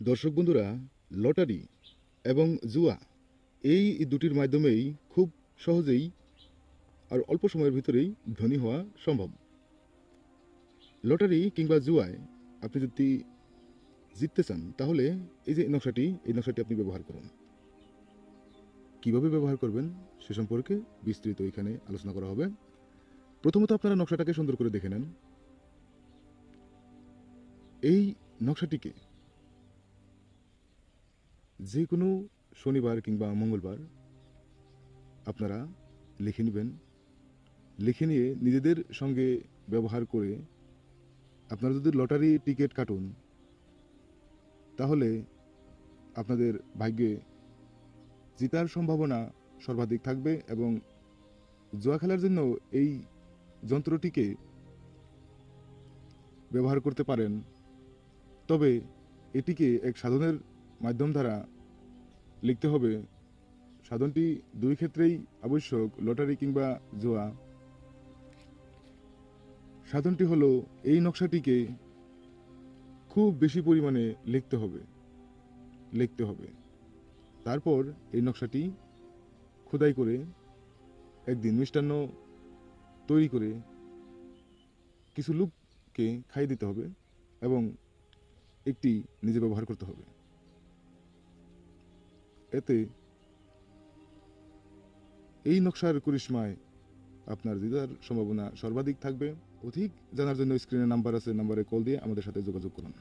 দর্শক বন্ধুরা, লটারি এবং জুয়া এই দুটির মাধ্যমেই খুব সহজেই আর অল্প সময়ের ভিতরেই ধনী হওয়া সম্ভব। লটারি কিংবা জুয়ায় আপনি যদি জিততে চান, তাহলে এই যে নকশাটি, এই নকশাটি আপনি ব্যবহার করুন। কীভাবে ব্যবহার করবেন সে সম্পর্কে বিস্তৃত এখানে আলোচনা করা হবে। প্রথমত আপনারা নকশাটাকে সুন্দর করে দেখে নেন। এই নকশাটিকে যে কোনো শনিবার কিংবা মঙ্গলবার আপনারা লিখে নেবেন। লিখে নিয়ে নিজেদের সঙ্গে ব্যবহার করে আপনারা যদি লটারি টিকিট কাটুন, তাহলে আপনাদের ভাগ্যে জিতার সম্ভাবনা সর্বাধিক থাকবে এবং জুয়া খেলার জন্য এই যন্ত্রটিকে ব্যবহার করতে পারেন। তবে এটিকে এক সাধনের মাধ্যম দ্বারা লিখতে হবে, সাধনটি দুই ক্ষেত্রেই আবশ্যক, লটারি কিংবা জোয়া। সাধনটি হলো, এই নকশাটিকে খুব বেশি পরিমাণে লিখতে হবে লিখতে হবে। তারপর এই নকশাটি খোদাই করে একদিন মিষ্টান্ন তৈরি করে কিছু লোককে খাইয়ে দিতে হবে এবং একটি নিজে ব্যবহার করতে হবে। এতে এই নকশার করিশ্মায় আপনার দিদার সম্ভাবনা সর্বাধিক থাকবে। অধিক জানার জন্য স্ক্রিনে নাম্বার আছে, নাম্বারে কল দিয়ে আমাদের সাথে যোগাযোগ করুন।